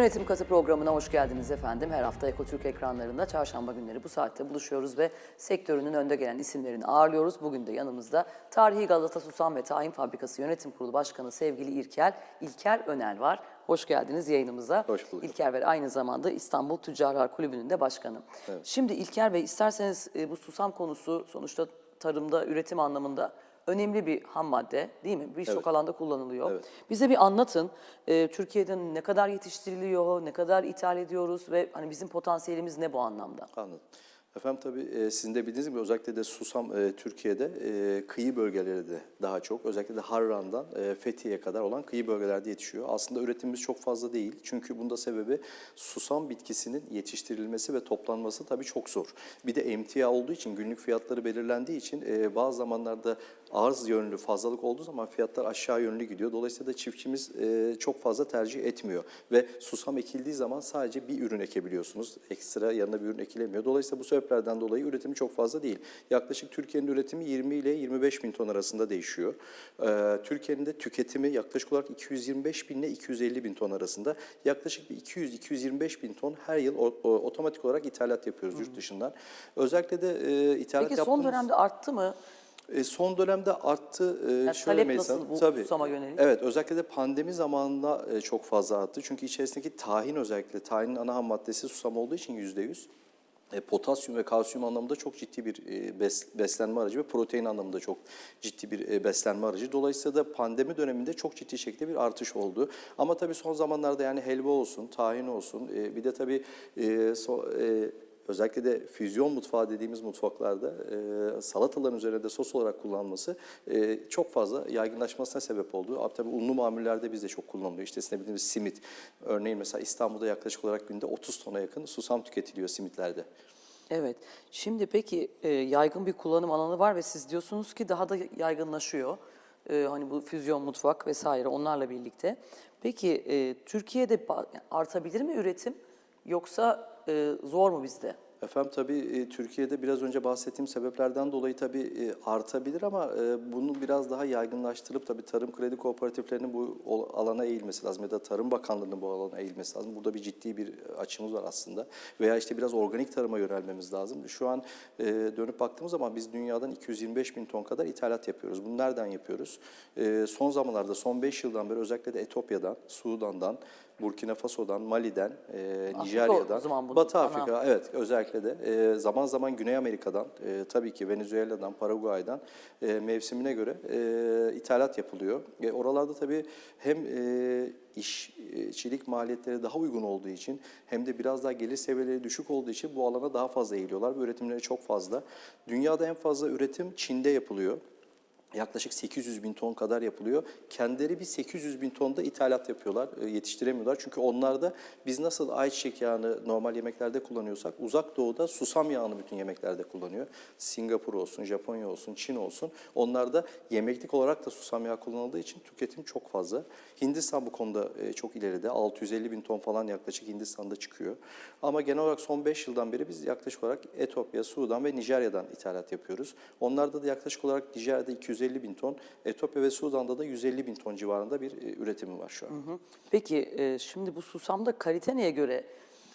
Yönetim Katı programına hoş geldiniz efendim. Her hafta Ekotürk ekranlarında çarşamba günleri bu saatte buluşuyoruz ve sektörünün önde gelen isimlerini ağırlıyoruz. Bugün de yanımızda Tarihi Galata Susam ve Tahin Fabrikası Yönetim Kurulu Başkanı sevgili İlker, İlker Önel var. Hoş geldiniz yayınımıza. Hoş bulduk. İlker Bey aynı zamanda İstanbul Tüccarlar Kulübü'nün de başkanı. Şimdi İlker Bey isterseniz e, bu susam konusu sonuçta tarımda üretim anlamında önemli bir ham madde değil mi? Birçok Evet. alanda kullanılıyor. Evet. Bize bir anlatın. e, Türkiye'de ne kadar yetiştiriliyor, ne kadar ithal ediyoruz ve hani bizim potansiyelimiz ne bu anlamda? Anladım. Efendim tabii e, sizin de bildiğiniz gibi özellikle de susam e, Türkiye'de e, kıyı bölgeleri de daha çok. Özellikle de Harran'dan e, Fethiye'ye kadar olan kıyı bölgelerde yetişiyor. Aslında üretimimiz çok fazla değil. Çünkü bunda sebebi susam bitkisinin yetiştirilmesi ve toplanması tabii çok zor. Bir de emtia olduğu için günlük fiyatları belirlendiği için e, bazı zamanlarda arz yönlü fazlalık olduğu zaman fiyatlar aşağı yönlü gidiyor. Dolayısıyla da çiftçimiz e, çok fazla tercih etmiyor. Ve susam ekildiği zaman sadece bir ürün ekebiliyorsunuz. Ekstra yanına bir ürün ekilemiyor. Dolayısıyla bu sebeplerden dolayı üretimi çok fazla değil. Yaklaşık Türkiye'nin üretimi 20 ile 25 bin ton arasında değişiyor. E, Türkiye'nin de tüketimi yaklaşık olarak 225 bin ile 250 bin ton arasında. Yaklaşık bir 200-225 bin ton her yıl o- o- otomatik olarak ithalat yapıyoruz yurt dışından. Özellikle de e, ithalat Peki son yaptığımız- dönemde arttı mı? E, son dönemde arttı. E, şöyle talep Meysa, nasıl bu tabii. susama yönelik? Evet, özellikle de pandemi zamanında e, çok fazla arttı. Çünkü içerisindeki tahin özellikle, tahinin ana ham maddesi susam olduğu için yüzde yüz. E, potasyum ve kalsiyum anlamında çok ciddi bir e, bes- beslenme aracı ve protein anlamında çok ciddi bir e, beslenme aracı. Dolayısıyla da pandemi döneminde çok ciddi şekilde bir artış oldu. Ama tabii son zamanlarda yani helva olsun, tahin olsun, e, bir de tabii e, so- e, Özellikle de füzyon mutfağı dediğimiz mutfaklarda e, salataların üzerinde sos olarak kullanılması e, çok fazla yaygınlaşmasına sebep oldu. Abi, tabii unlu mamullerde bizde çok kullanılıyor. İşte sizin de bildiğiniz simit. Örneğin mesela İstanbul'da yaklaşık olarak günde 30 tona yakın susam tüketiliyor simitlerde. Evet. Şimdi peki e, yaygın bir kullanım alanı var ve siz diyorsunuz ki daha da yaygınlaşıyor. E, hani bu füzyon mutfak vesaire onlarla birlikte. Peki e, Türkiye'de artabilir mi üretim yoksa e, zor mu bizde? Efendim tabii e, Türkiye'de biraz önce bahsettiğim sebeplerden dolayı tabii e, artabilir ama e, bunu biraz daha yaygınlaştırıp tabii tarım kredi kooperatiflerinin bu alana eğilmesi lazım ya da Tarım Bakanlığı'nın bu alana eğilmesi lazım. Burada bir ciddi bir açımız var aslında. Veya işte biraz organik tarıma yönelmemiz lazım. Şu an dönüp baktığımız zaman biz dünyadan 225 bin ton kadar ithalat yapıyoruz. Bunu nereden yapıyoruz? Son zamanlarda, son 5 yıldan beri özellikle de Etiyopya'dan, Sudan'dan, Burkina Faso'dan, Mali'den, e, Nijerya'dan, Batı ana- Afrika, evet özellikle de e, zaman zaman Güney Amerika'dan, e, tabii ki Venezuela'dan, Paraguay'dan e, mevsimine göre e, ithalat yapılıyor. E, oralarda tabii hem e, işçilik maliyetleri daha uygun olduğu için hem de biraz daha gelir seviyeleri düşük olduğu için bu alana daha fazla eğiliyorlar ve üretimleri çok fazla. Dünyada en fazla üretim Çin'de yapılıyor. Yaklaşık 800 bin ton kadar yapılıyor. Kendileri bir 800 bin ton da ithalat yapıyorlar, e, yetiştiremiyorlar. Çünkü onlarda biz nasıl ayçiçek yağını normal yemeklerde kullanıyorsak uzak doğuda susam yağını bütün yemeklerde kullanıyor. Singapur olsun, Japonya olsun, Çin olsun. Onlarda yemeklik olarak da susam yağı kullanıldığı için tüketim çok fazla. Hindistan bu konuda e, çok ileride. 650 bin ton falan yaklaşık Hindistan'da çıkıyor. Ama genel olarak son 5 yıldan beri biz yaklaşık olarak Etiyopya, Sudan ve Nijerya'dan ithalat yapıyoruz. Onlarda da yaklaşık olarak Nijerya'da 250 bin ton, Etiyopya ve Sudan'da da 150 bin ton civarında bir e, üretimi var şu an. Peki e, şimdi bu susamda kalite neye göre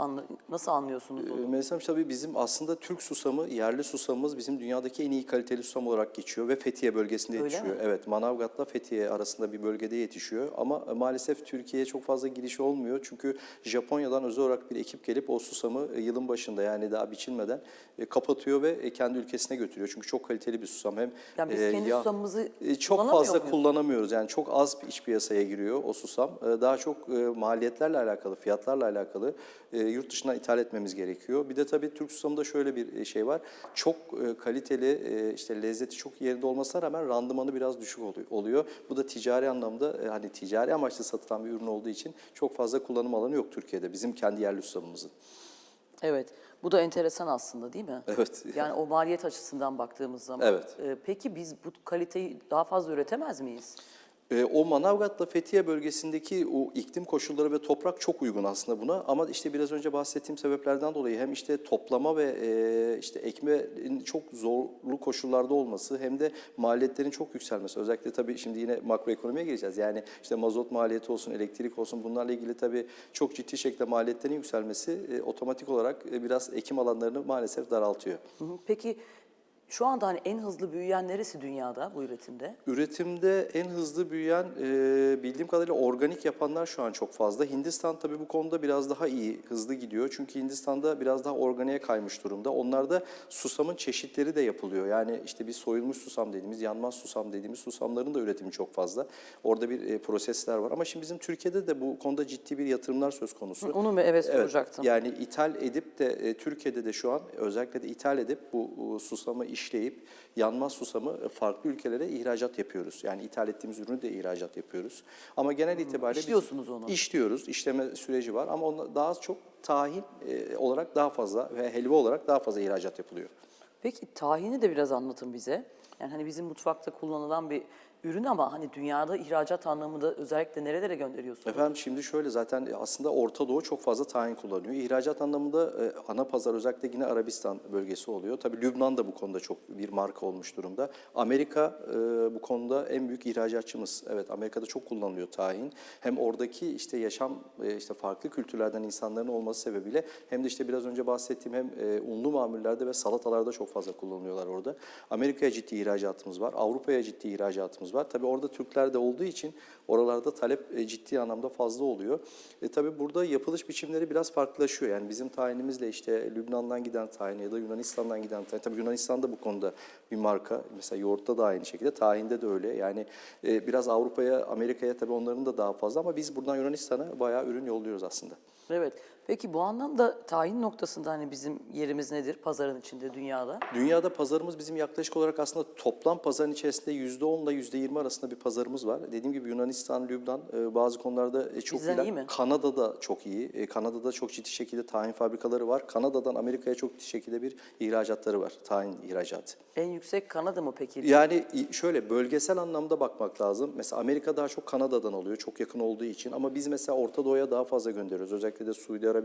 anla- nasıl anlıyorsunuz Ee, onu? Mesela tabii bizim aslında Türk susamı, yerli susamımız bizim dünyadaki en iyi kaliteli susam olarak geçiyor ve Fethiye bölgesinde Öyle yetişiyor. mi? Evet, Manavgat'la Fethiye arasında bir bölgede yetişiyor ama maalesef Türkiye'ye çok fazla girişi olmuyor. Çünkü Japonya'dan özel olarak bir ekip gelip o susamı e, yılın başında yani daha biçilmeden e, kapatıyor ve e, kendi ülkesine götürüyor. Çünkü çok kaliteli bir susam. Hem Yani biz e, kendi yağ- susamımızı e, çok fazla muyuz? kullanamıyoruz. Yani çok az iç piyasaya giriyor o susam. E, Daha çok e, maliyetlerle alakalı, fiyatlarla alakalı e, yurt dışına ithal etmemiz gerekiyor. Bir de tabii Türk susamında şöyle bir e, şey var. Çok e, kaliteli, e, işte lezzeti çok yerinde olmasına rağmen randımanı biraz düşük oluyor-. Bu da ticari anlamda hani ticari amaçlı satılan bir ürün olduğu için çok fazla kullanım alanı yok Türkiye'de. Bizim kendi yerli susamımızın. Evet. Bu da enteresan aslında değil mi? Evet. Yani o maliyet açısından baktığımız zaman. Evet. Peki biz bu kaliteyi daha fazla üretemez miyiz? E, o Manavgat'la Fethiye bölgesindeki o iklim koşulları ve toprak çok uygun aslında buna. Ama işte biraz önce bahsettiğim sebeplerden dolayı hem işte toplama ve e, işte ekmenin çok zorlu koşullarda olması hem de maliyetlerin çok yükselmesi. Özellikle tabii şimdi yine makroekonomiye gireceğiz. Yani işte mazot maliyeti olsun, elektrik olsun bunlarla ilgili tabii çok ciddi şekilde maliyetlerin yükselmesi e, otomatik olarak e, biraz ekim alanlarını maalesef daraltıyor. Peki şu anda hani en hızlı büyüyen neresi dünyada bu üretimde? Üretimde en hızlı büyüyen e, bildiğim kadarıyla organik yapanlar şu an çok fazla. Hindistan tabii bu konuda biraz daha iyi, hızlı gidiyor. Çünkü Hindistan'da biraz daha organiğe kaymış durumda. Onlarda susamın çeşitleri de yapılıyor. Yani işte bir soyulmuş susam dediğimiz, yanmaz susam dediğimiz susamların da üretimi çok fazla. Orada bir e, prosesler var. Ama şimdi bizim Türkiye'de de bu konuda ciddi bir yatırımlar söz konusu. Onu mu evet Evet, soracaktım. yani ithal edip de e, Türkiye'de de şu an özellikle de ithal edip bu, bu susamı işleyip yanmaz susamı e, farklı ülkelere ihracat yapıyoruz. Yani ithal ettiğimiz ürünü de ihracat yapıyoruz. Ama genel itibariyle biz işliyorsunuz onu. işliyoruz. İşleme süreci var ama onda daha çok tahin e, olarak daha fazla ve helva olarak daha fazla ihracat yapılıyor. Peki tahini de biraz anlatın bize. Yani hani bizim mutfakta kullanılan bir ürün ama hani dünyada ihracat anlamında özellikle nerelere gönderiyorsunuz? Efendim şimdi şöyle zaten aslında Orta Doğu çok fazla tahin kullanıyor. İhracat anlamında e, ana pazar özellikle yine Arabistan bölgesi oluyor. Tabii Lübnan da bu konuda çok bir marka olmuş durumda. Amerika e, bu konuda en büyük ihracatçımız. Evet Amerika'da çok kullanılıyor tahin. Hem oradaki işte yaşam e, işte farklı kültürlerden insanların olması sebebiyle hem de işte biraz önce bahsettiğim hem e, unlu mamullerde ve salatalarda çok fazla kullanılıyorlar orada. Amerika'ya ciddi ihracatımız var. Avrupa'ya ciddi ihracatımız var. Tabii orada Türkler de olduğu için oralarda talep e, ciddi anlamda fazla oluyor. E, tabii burada yapılış biçimleri biraz farklılaşıyor. Yani bizim tayinimizle işte Lübnan'dan giden tayin ya da Yunanistan'dan giden tayin. Tabii Yunanistan da bu konuda bir marka. Mesela yoğurtta da aynı şekilde, tahinde de öyle. Yani e, biraz Avrupa'ya, Amerika'ya tabii onların da daha fazla ama biz buradan Yunanistan'a bayağı ürün yolluyoruz aslında. Evet. Peki bu anlamda tayin noktasında hani bizim yerimiz nedir pazarın içinde dünyada? Dünyada pazarımız bizim yaklaşık olarak aslında toplam pazarın içerisinde %10 ile %20 arasında bir pazarımız var. Dediğim gibi Yunanistan, Lübnan e, bazı konularda e, çok Bizden iyi mi? Kanada'da çok iyi. E, Kanada'da çok ciddi şekilde tahin fabrikaları var. Kanada'dan Amerika'ya çok ciddi şekilde bir ihracatları var. Tahin ihracatı. En yüksek Kanada mı peki? Yani şöyle bölgesel anlamda bakmak lazım. Mesela Amerika daha çok Kanada'dan oluyor, çok yakın olduğu için. Ama biz mesela Orta Doğu'ya daha fazla gönderiyoruz. Özellikle de Suudi Arabistan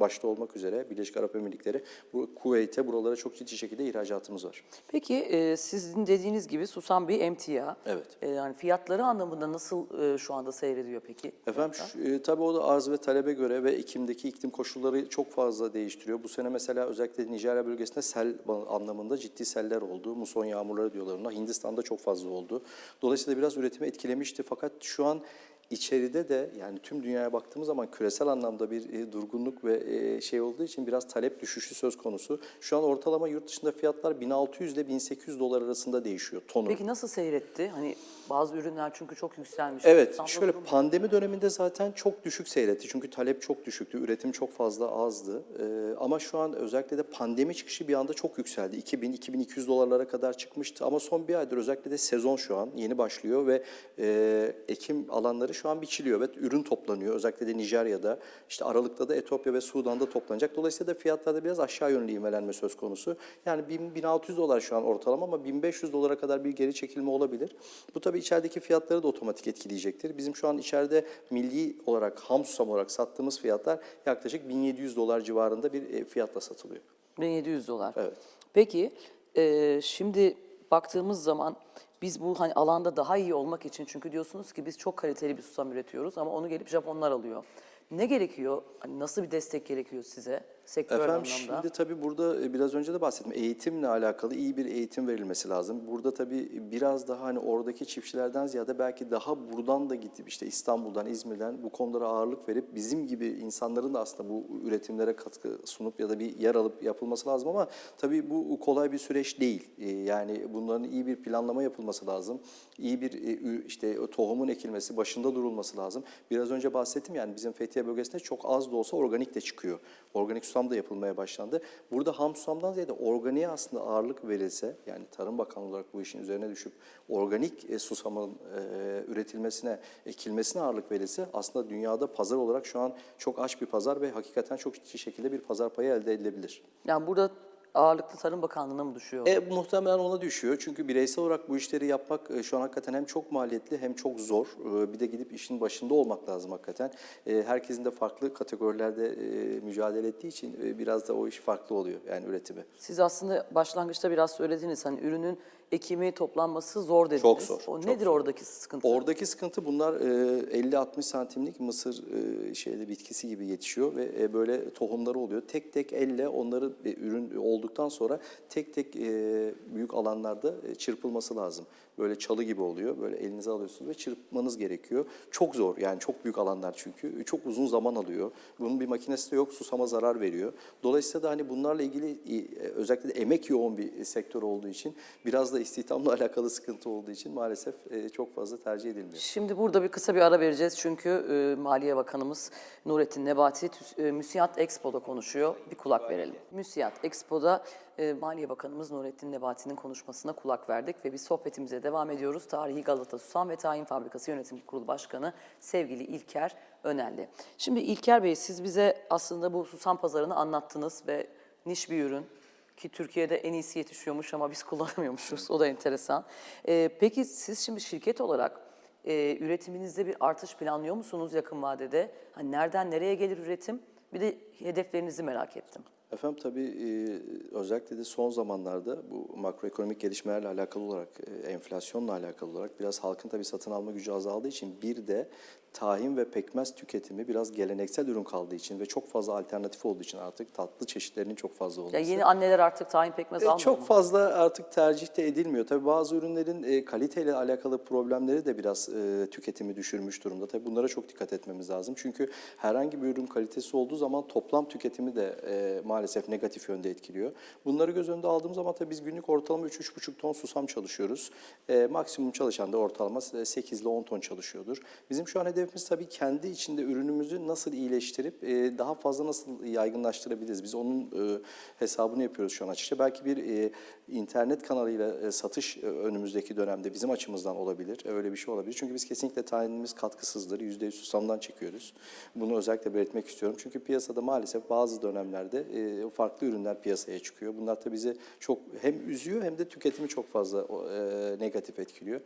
başta olmak üzere Birleşik Arap Emirlikleri, bu Kuveyt'e buralara çok ciddi şekilde ihracatımız var. Peki e, sizin dediğiniz gibi susam bir emtia. Evet. E, yani fiyatları anlamında nasıl e, şu anda seyrediyor peki? Efendim şu, e, tabii o da arz ve talebe göre ve Ekim'deki iklim koşulları çok fazla değiştiriyor. Bu sene mesela özellikle Nijerya bölgesinde sel anlamında ciddi seller oldu. Muson yağmurları diyorlar ona. Hindistan'da çok fazla oldu. Dolayısıyla biraz üretimi etkilemişti. Fakat şu an içeride de yani tüm dünyaya baktığımız zaman küresel anlamda bir e, durgunluk ve e, şey olduğu için biraz talep düşüşü söz konusu. Şu an ortalama yurt dışında fiyatlar 1600 ile 1800 dolar arasında değişiyor tonu. Peki nasıl seyretti? Hani bazı ürünler çünkü çok yükselmiş. Evet, Susam şöyle durum- pandemi döneminde zaten çok düşük seyretti. Çünkü talep çok düşüktü, üretim çok fazla azdı. Ee, ama şu an özellikle de pandemi çıkışı bir anda çok yükseldi. 2000-2200 dolarlara kadar çıkmıştı. Ama son bir aydır özellikle de sezon şu an yeni başlıyor ve e, ekim alanları şu an biçiliyor ve ürün toplanıyor. Özellikle de Nijerya'da, işte Aralık'ta da Etiyopya ve Sudan'da toplanacak. Dolayısıyla da fiyatlarda biraz aşağı yönlü ivmelenme söz konusu. Yani 1000-1600 dolar şu an ortalama ama 1500 dolara kadar bir geri çekilme olabilir. Bu tabii içerideki fiyatları da otomatik etkileyecektir. Bizim şu an içeride milli olarak, ham susam olarak sattığımız fiyatlar yaklaşık 1700 dolar civarında bir e, fiyatla satılıyor. 1700 dolar. Evet. Peki e, şimdi baktığımız zaman biz bu hani alanda daha iyi olmak için çünkü diyorsunuz ki biz çok kaliteli bir susam üretiyoruz ama onu gelip Japonlar alıyor. Ne gerekiyor? Hani nasıl bir destek gerekiyor size sektör Efendim anlamda? şimdi tabii burada e, biraz önce de bahsettim. Eğitimle alakalı iyi bir eğitim verilmesi lazım. Burada tabii biraz daha hani oradaki çiftçilerden ziyade belki daha buradan da gidip işte İstanbul'dan, İzmir'den bu konulara ağırlık verip bizim gibi insanların da aslında bu üretimlere katkı sunup ya da bir yer alıp yapılması lazım ama tabii bu kolay bir süreç değil. E, Yani bunların iyi bir planlama yapılması lazım. İyi bir e, işte tohumun ekilmesi, başında durulması lazım. Biraz önce bahsettim yani bizim Fethiye bölgesinde çok az da olsa organik de çıkıyor. Organik susam da yapılmaya başlandı. Burada ham susamdan ziyade organiğe aslında ağırlık verilse yani Tarım Bakanlığı olarak bu işin üzerine düşüp organik e, susamın e, üretilmesine, ekilmesine ağırlık verilse aslında dünyada pazar olarak şu an çok aç bir pazar ve hakikaten çok ciddi şekilde bir pazar payı elde edilebilir. Yani burada ağırlıklı Tarım Bakanlığı'na mı düşüyor? E, muhtemelen ona düşüyor. Çünkü bireysel olarak bu işleri yapmak e, şu an hakikaten hem çok maliyetli hem çok zor. E, bir de gidip işin başında olmak lazım hakikaten. E, herkesin de farklı kategorilerde e, mücadele ettiği için e, biraz da o iş farklı oluyor yani üretimi. Siz aslında başlangıçta biraz söylediniz hani ürünün ekimi, toplanması zor dediniz. Çok zor, O çok nedir zor. oradaki sıkıntı? Oradaki sıkıntı bunlar e, 50-60 santimlik mısır e, şeyde bitkisi gibi yetişiyor ve e, böyle tohumları oluyor. Tek tek elle onları e, ürün olduktan sonra tek tek e, büyük alanlarda e, çırpılması lazım. Böyle çalı gibi oluyor. Böyle elinize alıyorsunuz ve çırpmanız gerekiyor. Çok zor yani çok büyük alanlar çünkü. Çok uzun zaman alıyor. Bunun bir makinesi de yok. Susama zarar veriyor. Dolayısıyla da hani bunlarla ilgili e, özellikle de emek yoğun bir sektör olduğu için biraz da istihdamla alakalı sıkıntı olduğu için maalesef e, çok fazla tercih edilmiyor. Şimdi burada bir kısa bir ara vereceğiz çünkü e, Maliye Bakanımız Nurettin Nebati e, Müsiyat Expo'da konuşuyor. Bir kulak verelim. Müsiyat Expo'da Maliye Bakanımız Nurettin Nebati'nin konuşmasına kulak verdik ve bir sohbetimize devam ediyoruz. Tarihi Galata Susam ve Tahin Fabrikası Yönetim Kurulu Başkanı sevgili İlker Önelli. Şimdi İlker Bey siz bize aslında bu susam pazarını anlattınız ve niş bir ürün ki Türkiye'de en iyisi yetişiyormuş ama biz kullanamıyormuşuz. O da enteresan. Ee, peki siz şimdi şirket olarak e, üretiminizde bir artış planlıyor musunuz yakın vadede? Hani nereden nereye gelir üretim? Bir de hedeflerinizi merak ettim. Efendim tabii e, özellikle de son zamanlarda bu makroekonomik gelişmelerle alakalı olarak, e, enflasyonla alakalı olarak biraz halkın tabii satın alma gücü azaldığı için bir de tahin ve pekmez tüketimi biraz geleneksel ürün kaldığı için ve çok fazla alternatif olduğu için artık tatlı çeşitlerinin çok fazla olması. Ya yeni anneler artık tahin pekmez E, almıyor Çok mu? fazla artık tercih de edilmiyor. Tabii bazı ürünlerin e, kaliteyle alakalı problemleri de biraz e, tüketimi düşürmüş durumda. Tabii bunlara çok dikkat etmemiz lazım. Çünkü herhangi bir ürün kalitesi olduğu zaman toplam tüketimi de e, maalesef negatif yönde etkiliyor. Bunları göz önünde aldığımız zaman tabii biz günlük ortalama 3-3,5 ton susam çalışıyoruz. E, maksimum çalışan da ortalama 8 ile 10 ton çalışıyordur. Bizim şu an hedefimiz tabii kendi içinde ürünümüzü nasıl iyileştirip e, daha fazla nasıl yaygınlaştırabiliriz? Biz onun e, hesabını yapıyoruz şu an açıkça. Belki bir e, internet kanalıyla e, satış e, önümüzdeki dönemde bizim açımızdan olabilir. Öyle bir şey olabilir. Çünkü biz kesinlikle tayinimiz katkısızdır. %100 susamdan çekiyoruz. Bunu özellikle belirtmek istiyorum. Çünkü piyasada maalesef bazı dönemlerde e, farklı ürünler piyasaya çıkıyor. Bunlar da bizi çok hem üzüyor hem de tüketimi çok fazla e, negatif etkiliyor.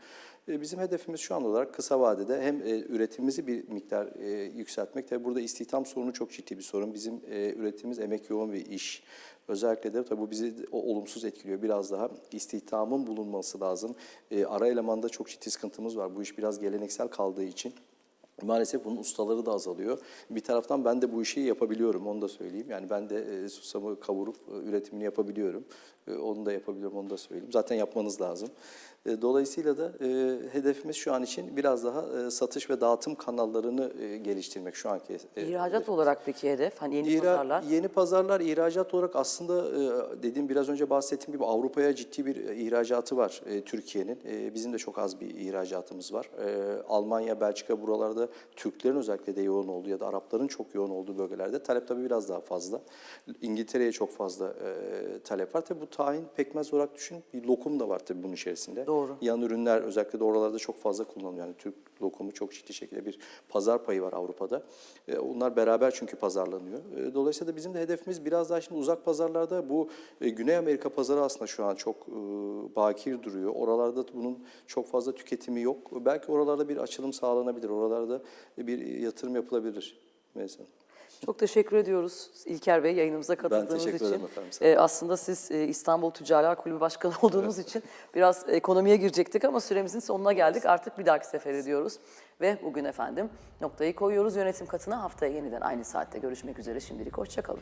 E, Bizim hedefimiz şu an olarak kısa vadede hem e, üretimimizi bir miktar e, yükseltmek. Tabii burada istihdam sorunu çok ciddi bir sorun. Bizim e, üretimimiz emek yoğun bir iş. Özellikle de tabii bu bizi olumsuz etkiliyor. Biraz daha istihdamın bulunması lazım. E, ara elemanda çok ciddi sıkıntımız var. Bu iş biraz geleneksel kaldığı için. Maalesef bunun ustaları da azalıyor. Bir taraftan ben de bu işi yapabiliyorum, onu da söyleyeyim. Yani ben de e, susamı kavurup e, üretimini yapabiliyorum. E, onu da yapabiliyorum, onu da söyleyeyim. Zaten yapmanız lazım. E, dolayısıyla da e, hedefimiz şu an için biraz daha e, satış ve dağıtım kanallarını e, geliştirmek şu anki. İhracat olarak peki hedef? Hani yeni İhra- pazarlar? Yeni pazarlar ihracat olarak aslında dediğim biraz önce bahsettiğim gibi Avrupa'ya ciddi bir ihracatı var Türkiye'nin. Bizim de çok az bir ihracatımız var. Almanya, Belçika buralarda Türklerin özellikle de yoğun olduğu ya da Arapların çok yoğun olduğu bölgelerde talep tabii biraz daha fazla. İngiltere'ye çok fazla talep var. Tabii bu tahin pekmez olarak düşünün bir lokum da var tabii bunun içerisinde. Doğru. Yan ürünler özellikle de oralarda çok fazla kullanılıyor. Yani Türk lokumu çok ciddi şekilde bir pazar payı var Avrupa'da. E, Onlar beraber çünkü pazarlanıyor. E, Dolayısıyla da bizim de hedefimiz biraz daha şimdi uzak pazarlarda bu e, Güney Amerika pazarı aslında şu an çok e, bakir duruyor. Oralarda bunun çok fazla tüketimi yok. Belki oralarda bir açılım sağlanabilir. Oralarda bir yatırım yapılabilir mesela. Çok teşekkür ediyoruz İlker Bey yayınımıza katıldığınız teşekkür için. ederim efendim, Ee, aslında siz e, İstanbul Tüccarlar Kulübü Başkanı olduğunuz için biraz ekonomiye girecektik ama süremizin sonuna geldik. Artık bir dahaki sefer ediyoruz. Ve bugün efendim noktayı koyuyoruz yönetim katına. Haftaya yeniden aynı saatte görüşmek üzere. Şimdilik hoşçakalın.